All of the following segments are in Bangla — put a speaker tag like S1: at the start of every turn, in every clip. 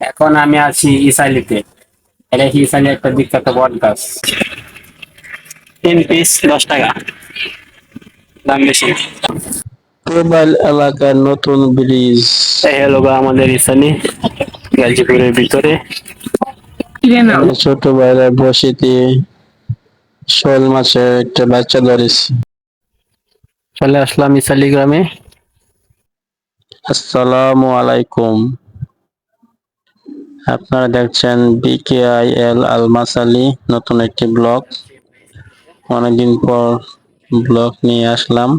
S1: এখন আমি আছি ইসাইলিতে এটা কি ইসাইলি একটা বিখ্যাত বট গাছ? তিন পিস দশ টাকা। দাম বেশি।
S2: প্রবাল এলাকার নতুন ব্রিজ।
S1: এই হলো আমাদের ইসালি গাজীপুরের ভিতরে।
S2: ছোট ভাইরা বসিতে শোল মাছের একটা বাচ্চা ধরেছি।
S1: চলে আসলাম ইসালি গ্রামে।
S2: আসসালামু আলাইকুম। আপনারা দেখছেন বিকেআইএল আলমাসালি নতুন একটি ব্লগ। অনেকদিন পর ব্লগ নিয়ে আসলাম।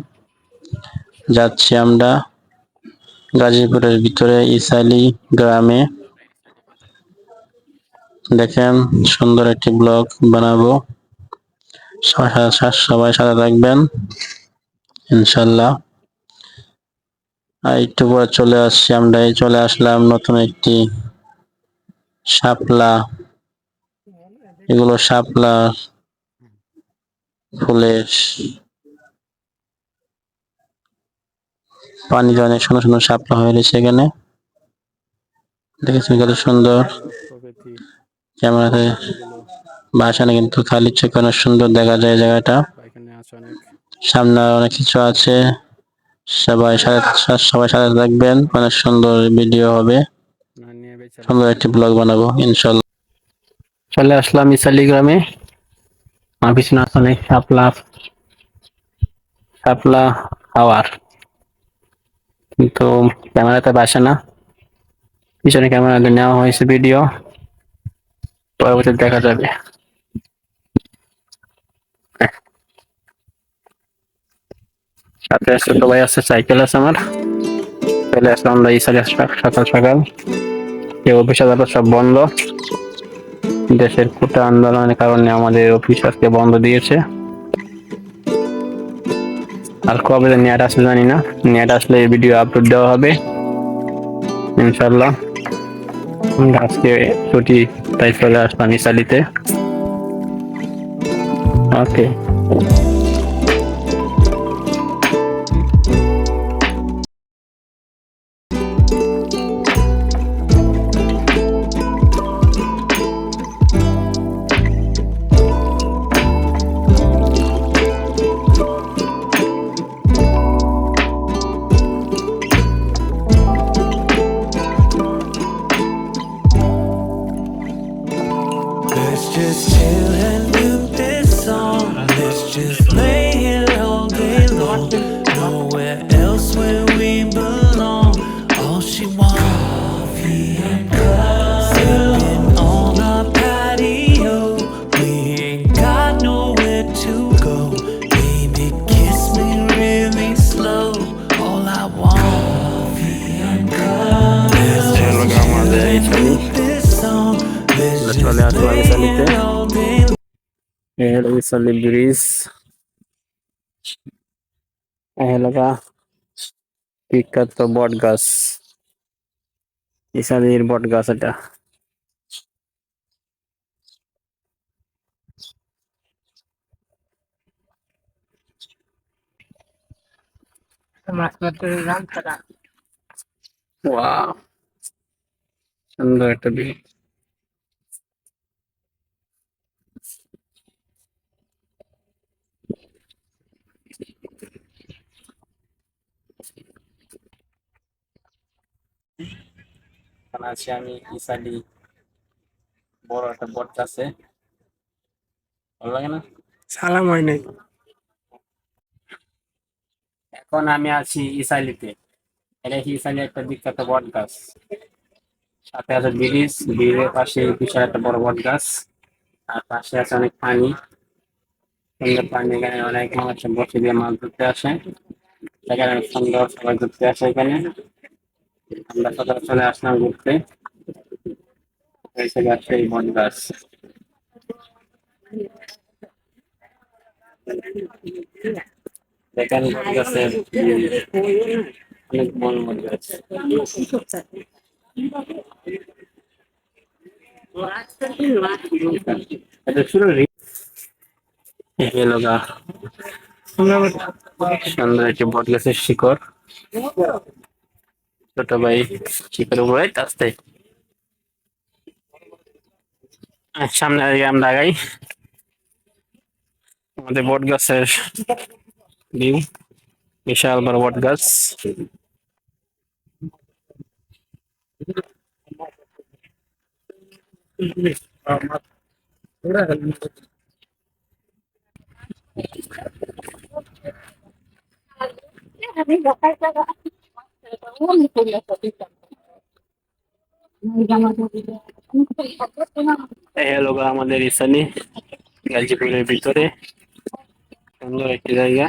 S2: যাচ্ছি আমরা গাজীপুরের ভিতরে ইসালি গ্রামে। দেখেন, সুন্দর একটি ব্লগ বানাবো। সবাই সাথে থাকবেন, ইনশাল্লাহ। আর একটু পরে চলে আসছি আমরা। চলে আসলাম নতুন একটি শাপলা, এগুলো শাপলা, ফুলের পানিতে অনেক সুন্দর সুন্দর শাপলা হয়ে রয়েছে এখানে। দেখেছেন কত সুন্দর? ক্যামেরাতে বাসানে কিন্তু খালি চোখে অনেক সুন্দর দেখা যায় জায়গাটা। সামনে অনেক কিছু আছে। সবাই সাথে সবাই সাথে থাকবেন, অনেক সুন্দর ভিডিও হবে। সুন্দর একটি ব্লগ বানাবো ইনশাল্লাহ
S1: চলে আসলাম ইসালি গ্রামে। আমার পিছনে আছে অনেক খাওয়ার। কিন্তু ক্যামেরাতে বাসে না। পিছনে ক্যামেরাতে নেওয়া হয়েছে ভিডিও পরবর্তীতে দেখা যাবে। সাথে ভাই আছে, সাইকেল আছে আমার। চলে আসলাম আমরা ইসালি সকাল সকাল। এই অফিস আদালত সব বন্ধ। দেশের কোটা আন্দোলনের কারণে আমাদের অফিস আজকে বন্ধ দিয়েছে। আর কবে নেট আসলে জানি না। নেট আসলে ভিডিও আপলোড দেওয়া হবে। ইনশাল্লাহ আজকে ছুটি, তাই চলে আসলাম ইসালিতে ওকে। ইসালি ব্রিজ গা বিখ্যাত বট গাছ। ইসালির বট গাছ এটা। সুন্দর একটা ভিউ আছি আমি ইসালি বড় একটা বট গাছে ভালো লাগে না?
S3: সালাম হয় নাই
S1: এখন আমি আছি ইসালিতে এটা কি ইসালি একটা বিখ্যাত বট গাছ? সাথে আছে ব্রিজ ব্রিজের পাশে বিশাল একটা বড় বট গাছ। আর পাশে আছে অনেক পানি। সুন্দর পানি এখানে অনেক মানুষ বসে দিয়ে মাছ ধরতে আসে। এখানে অনেক সুন্দর সবাই ঘুরতে আসে এখানে। আমরা সকালে চলে আসলাম ঘুরতে। এই বট গাছ দেখেন অনেক গাছ। সুন্দর একটি বট গাছের শিকড়। ছোট ভাই শিকড় উপরে আস্তে সামনে আমরা আগাই। আমাদের বট গাছের ভিউ বিশাল বড় বট গাছ। এই আমাদের ইসানি গাজীপুরের ভিতরে। সুন্দর একটি জায়গা।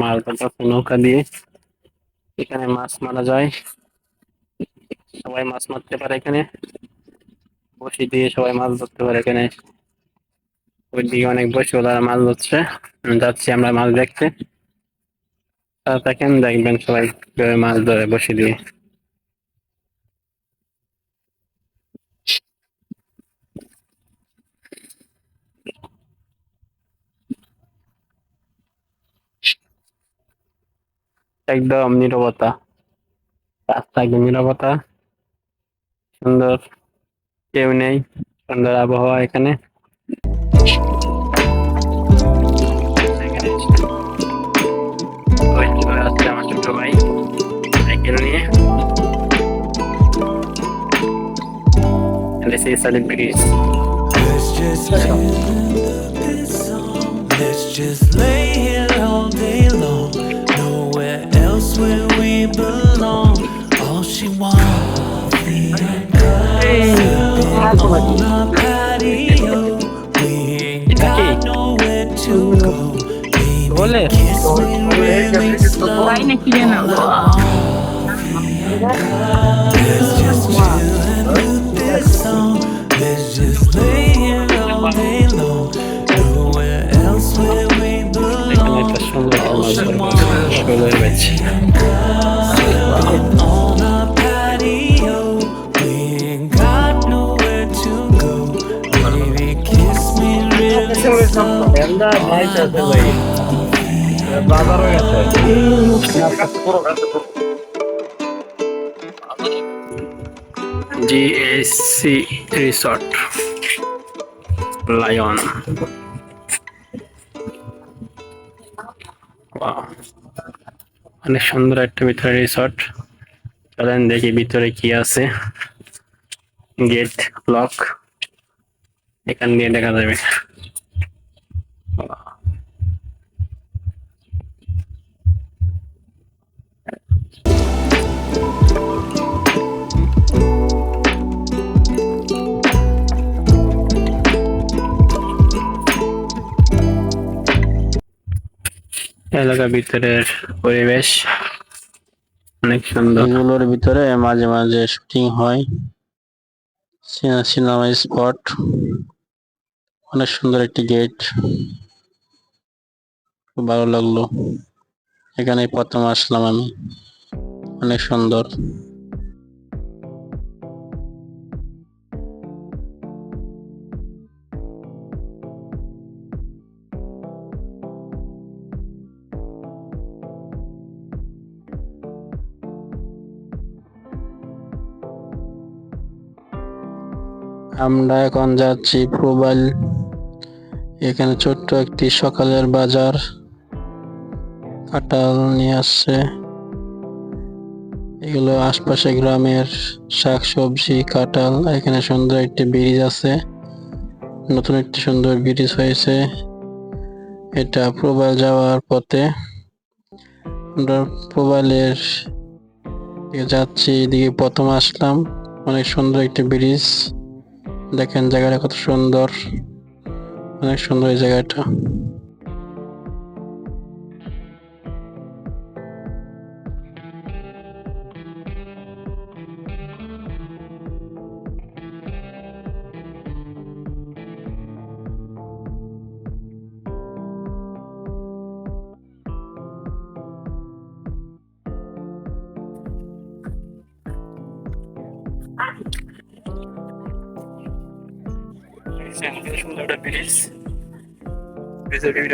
S1: মাছ ধরতে নৌকা দিয়ে এখানে মাছ মারা যায়। সবাই মাছ মারতে পারে এখানে। বসি দিয়ে সবাই মাছ ধরতে পারে এখানে। ওইদিকে অনেক বসে তারা মাছ ধরছে। যাচ্ছি আমরা মাছ দেখতে। তারা দেখবেন সবাই মাছ ধরে বসি দিয়ে। একদম নিরবতা রাস্তা একদম নীরবতা। সুন্দর, কেউ নেই, সুন্দর আবহাওয়া এখানে। Germany. And this is Olympics.
S4: Let's just lay this song. Let's just lay here all day long. Nowhere else where we belong. All she wants, is coffee and cups. On our patio, we ain't got nowhere to go. Baby, kiss me really slow. Şöyle evet. বাজারও গেছে পুরো গেছে
S1: জিএসসি রিসর্ট, লায়ন. অনেক সুন্দর একটা ভিতরে রিসর্ট। চলেন দেখি ভিতরে কি আছে। Gate, lock. এখান দিয়ে দেখা যাবে। এলাকার ভিতরের পরিবেশ অনেক সুন্দর।
S2: এগুলোর ভিতরে মাঝে মাঝে শুটিং হয়। সিনে- সিনেমা স্পট। অনেক সুন্দর একটি গেট। খুব ভালো লাগল। এখানে প্রথম আসলাম আমি। অনেক সুন্দর। আমরা এখন যাচ্ছি প্রোবাইল এখানে ছোট্ট একটি সকালের বাজার। কাঁঠাল নিয়ে আসছে। এগুলো আশপাশে গ্রামের শাকসবজি কাঁঠাল, এখানে সুন্দর একটি ব্রিজ আছে। নতুন একটি সুন্দর ব্রিজ হয়েছে। এটা প্রোবাইল যাওয়ার পথে। আমরা প্রোবাইলের যাচ্ছি, এদিকে প্রথম আসলাম। অনেক সুন্দর একটি ব্রিজ। দেখেন জায়গাটা কত সুন্দর। অনেক সুন্দর এই জায়গাটা।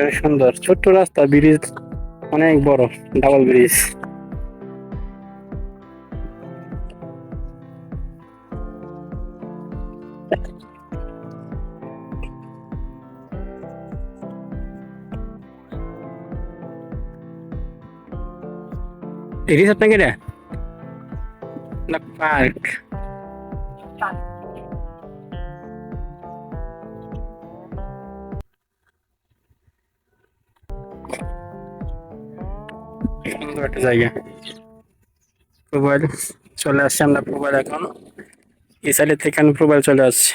S1: অনেক সুন্দর ছোট্ট রাস্তা ব্রিজ অনেক বড় ডাবল ব্রিজ। রিসোর্ট নাকি রে না পার্ক। সুন্দর চলে আসছে, আমরা প্রোবাইল এখন। এই সাইডে থেকে প্রোবাইল চলে আসছে।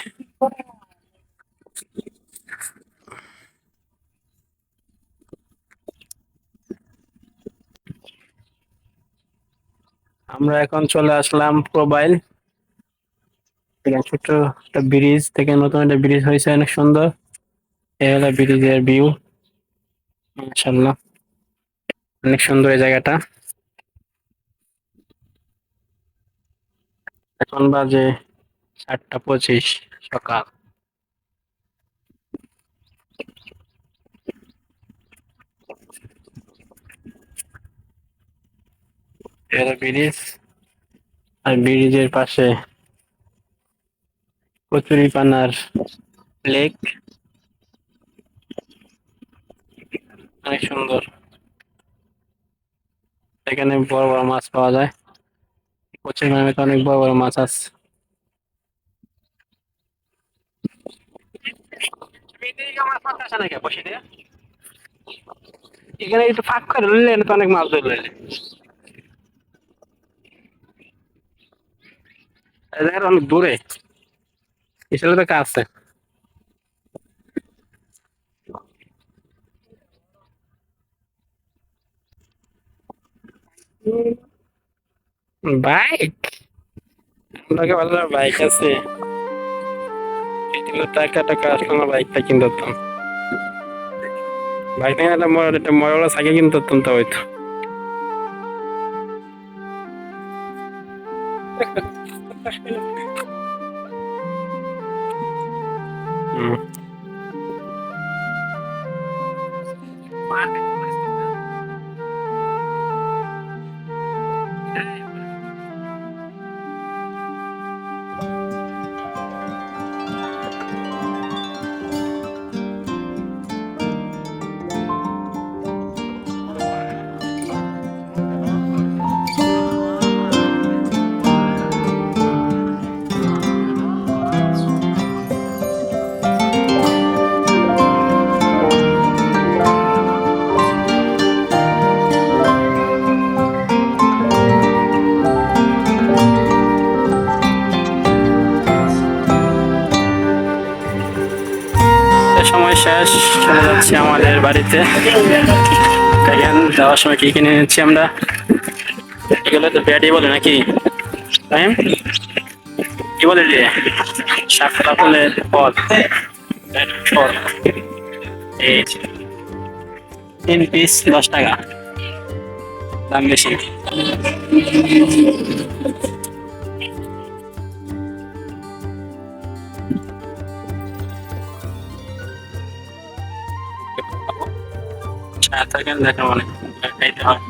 S1: আমরা এখন চলে আসলাম প্রোবাইল ছোট্ট একটা ব্রিজ থেকে নতুন একটা ব্রিজ হয়েছে, অনেক সুন্দর। এই হলো ব্রিজের ভিউ। মাশাল্লাহ অনেক সুন্দর এই জায়গাটা। এখন বাজে সাতটা পঁচিশ সকাল। ব্রিজ আর ব্রিজের পাশে কচুরিপানার লেক। অনেক সুন্দর। এখানে বড় বড় মাছ পাওয়া যায়। কচুরিপানাতে অনেক বড় বড় মাছ আছে। এখানে একটু ফাঁক করে ধরলে তো অনেক মাছ ধরলে। অনেক দূরে। এসে তো কাছে বাইক? আপনাকে ভালো বাইক আছে। কিন্তু টাকা টাকা আসলে না বাইকটা কিনতে হতাম বাইক থেকে একটা মর একটা মরলা সাইকেল কিনতে হতাম তো হয়তো। হুম সময় শেষ। চলে যাচ্ছি আমাদের বাড়িতে। এখন যাওয়ার সময় কি কিনে নিচ্ছি আমরা? এগুলো তো ব্যাডি বলে নাকি? তাই কি বলে রে শাকলা বলে ফল এই তিন পিস দশ টাকা। দাম বেশি। থাকেন দেখা অনেক খাইতে হয়।